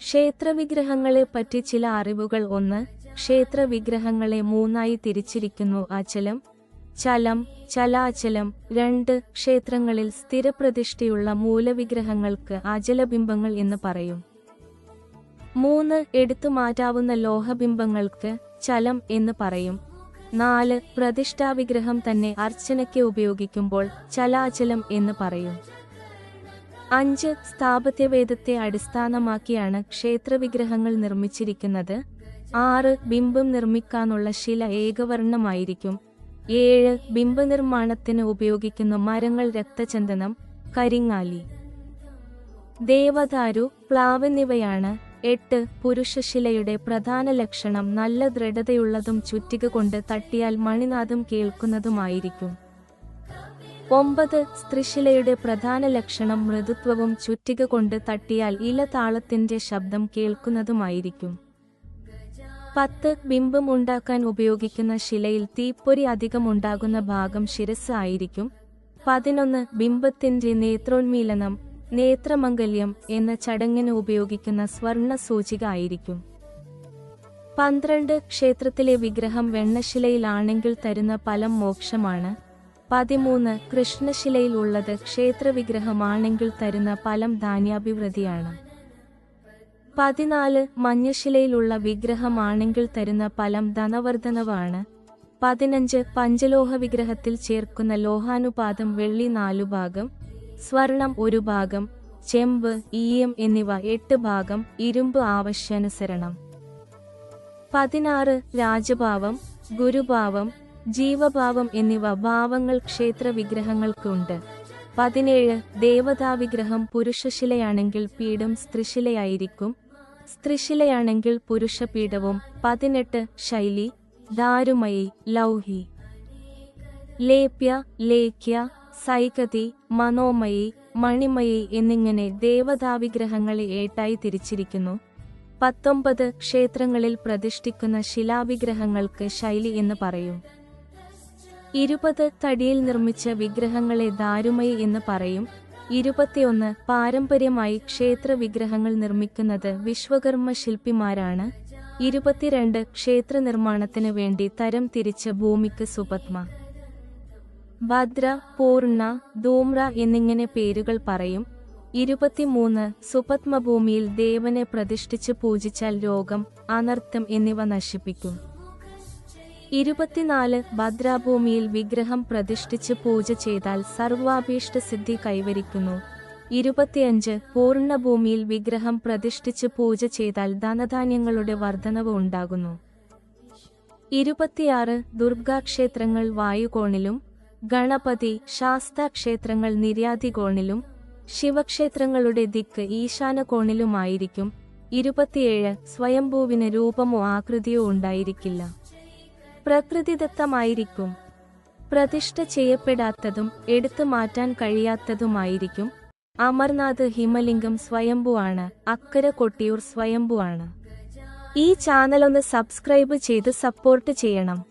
ക്ഷേത്രവിഗ്രഹങ്ങളെപ്പറ്റി ചില അറിവുകൾ ഒന്ന് ക്ഷേത്രവിഗ്രഹങ്ങളെ മൂന്നായി തിരിച്ചിരിക്കുന്നു. അചലം ചലം ചലാചലം. രണ്ട് ക്ഷേത്രങ്ങളിൽ സ്ഥിരപ്രതിഷ്ഠയുള്ള മൂലവിഗ്രഹങ്ങൾക്ക് അചലബിംബങ്ങൾ എന്ന് പറയും. മൂന്ന് എടുത്തു മാറ്റാവുന്ന ലോഹബിംബങ്ങൾക്ക് ചലം എന്ന് പറയും. നാല് പ്രതിഷ്ഠാവിഗ്രഹം തന്നെ അർച്ചനയ്ക്ക് ഉപയോഗിക്കുമ്പോൾ ചലാചലം എന്ന് പറയും. അഞ്ച് സ്ഥാപത്യവേദത്തെ അടിസ്ഥാനമാക്കിയാണ് ക്ഷേത്രവിഗ്രഹങ്ങൾ നിർമ്മിച്ചിരിക്കുന്നത്. ആറ് ബിംബം നിർമ്മിക്കാനുള്ള ശില ഏകവർണമായിരിക്കും. ഏഴ് ബിംബ നിർമ്മാണത്തിന് ഉപയോഗിക്കുന്ന മരങ്ങൾ രക്തചന്ദനം കരിങ്ങാലി. ദേവദാരു പ്ലാവ് എന്നിവയാണ് എട്ട് പുരുഷശിലയുടെ പ്രധാന ലക്ഷണം. നല്ല ദൃഢതയുള്ളതും ചുറ്റിക കൊണ്ട് തട്ടിയാൽ മണിനാദം കേൾക്കുന്നതുമായിരിക്കും. ഒമ്പത് സ്ത്രിശിലയുടെ പ്രധാന ലക്ഷണം മൃദുത്വവും ചുറ്റിക കൊണ്ട് തട്ടിയാൽ ഇല താളത്തിന്റെ ശബ്ദം കേൾക്കുന്നതുമായിരിക്കും. പത്ത് ബിംബം ഉണ്ടാക്കാൻ ഉപയോഗിക്കുന്ന ശിലയിൽ തീപ്പൊരി അധികം ഉണ്ടാകുന്ന ഭാഗം ശിരസ് ആയിരിക്കും. പതിനൊന്ന് ബിംബത്തിന്റെ നേത്രോന്മീലനം നേത്രമംഗല്യം എന്ന ചടങ്ങിന് ഉപയോഗിക്കുന്ന സ്വർണ സൂചിക ആയിരിക്കും. പന്ത്രണ്ട് ക്ഷേത്രത്തിലെ വിഗ്രഹം വെണ്ണശിലയിലാണെങ്കിൽ തരുന്ന ഫലം മോക്ഷമാണ്. പതിമൂന്ന് കൃഷ്ണശിലയിൽ ഉള്ളത് ക്ഷേത്രവിഗ്രഹമാണെങ്കിൽ തരുന്ന ഫലം ധാന്യാഭിവൃദ്ധിയാണ്. പതിനാല് മഞ്ഞശിലയിലുള്ള വിഗ്രഹമാണെങ്കിൽ തരുന്ന ഫലം ധനവർദ്ധനവാണ്. പതിനഞ്ച് പഞ്ചലോഹ വിഗ്രഹത്തിൽ ചേർക്കുന്ന ലോഹാനുപാതം വെള്ളി നാലു ഭാഗം സ്വർണം ഒരു ഭാഗം ചെമ്പ് ഈയം എന്നിവ എട്ട് ഭാഗം ഇരുമ്പ് ആവശ്യാനുസരണം. പതിനാറ് രാജഭാവം ഗുരുഭാവം ജീവഭാവം എന്നിവ ഭാവങ്ങൾ ക്ഷേത്ര വിഗ്രഹങ്ങൾക്കുണ്ട് പതിനേഴ് ദേവതാവിഗ്രഹം പുരുഷശിലയാണെങ്കിൽ പീഠം സ്ത്രീശിലയായിരിക്കും. സ്ത്രീശിലയാണെങ്കിൽ പുരുഷപീഠവും. പതിനെട്ട് ശൈലി ദാരുമയി ലൗഹി. ലേപ്യ ലേഖ്യ സൈകതി മനോമയി മണിമയി എന്നിങ്ങനെ ദേവതാവിഗ്രഹങ്ങളെ ഏട്ടായി തിരിച്ചിരിക്കുന്നു. പത്തൊമ്പത് ക്ഷേത്രങ്ങളിൽ പ്രതിഷ്ഠിക്കുന്ന ശിലാവിഗ്രഹങ്ങൾക്ക് ശൈലി എന്ന് പറയും. ഇരുപത് തടിയിൽ നിർമ്മിച്ച വിഗ്രഹങ്ങളെ ദാരുമയി എന്ന് പറയും. ഇരുപത്തിയൊന്ന് പാരമ്പര്യമായി ക്ഷേത്ര വിഗ്രഹങ്ങൾ നിർമ്മിക്കുന്നത് വിശ്വകർമ്മ ശില്പിമാരാണ് ഇരുപത്തിരണ്ട് ക്ഷേത്ര നിർമ്മാണത്തിന് വേണ്ടി തരം തിരിച്ച ഭൂമിക്ക് സുപത്മ. ഭദ്ര പൂർണ ധൂമ്ര എന്നിങ്ങനെ പേരുകൾ പറയും. ഇരുപത്തിമൂന്ന് സുപത്മഭൂമിയിൽ ദേവനെ പ്രതിഷ്ഠിച്ച് പൂജിച്ചാൽ രോഗം അനർത്ഥം എന്നിവ നശിപ്പിക്കും. ഇരുപത്തിനാല് ഭദ്രാഭൂമിയിൽ വിഗ്രഹം പ്രതിഷ്ഠിച്ച് പൂജ ചെയ്താൽ സർവാഭീഷ്ട സിദ്ധി കൈവരിക്കുന്നു. ഇരുപത്തിയഞ്ച് പൂർണഭൂമിയിൽ വിഗ്രഹം പ്രതിഷ്ഠിച്ച് പൂജ ചെയ്താൽ ധനധാന്യങ്ങളുടെ വർധനവ് ഉണ്ടാകുന്നു. ഇരുപത്തിയാറ് ദുർഗാക്ഷേത്രങ്ങൾ വായുകോണിലും ഗണപതി ശാസ്താക്ഷേത്രങ്ങൾ നിര്യാതികോണിലും ശിവക്ഷേത്രങ്ങളുടെ ദിക്ക് ഈശാനകോണിലുമായിരിക്കും. ഇരുപത്തിയേഴ് സ്വയംഭൂവിന് രൂപമോ ആകൃതിയോ ഉണ്ടായിരിക്കില്ല. പ്രകൃതിദത്തമായിരിക്കും. പ്രതിഷ്ഠ ചെയ്യപ്പെടാത്തതും എടുത്തു മാറ്റാൻ കഴിയാത്തതുമായിരിക്കും. അമർനാഥ് ഹിമലിംഗം സ്വയംഭുവാണ്. അക്കര കൊട്ടിയൂർ സ്വയംഭുവാണ്. ഈ ചാനൽ ഒന്ന് സബ്സ്ക്രൈബ് ചെയ്ത് സപ്പോർട്ട് ചെയ്യണം.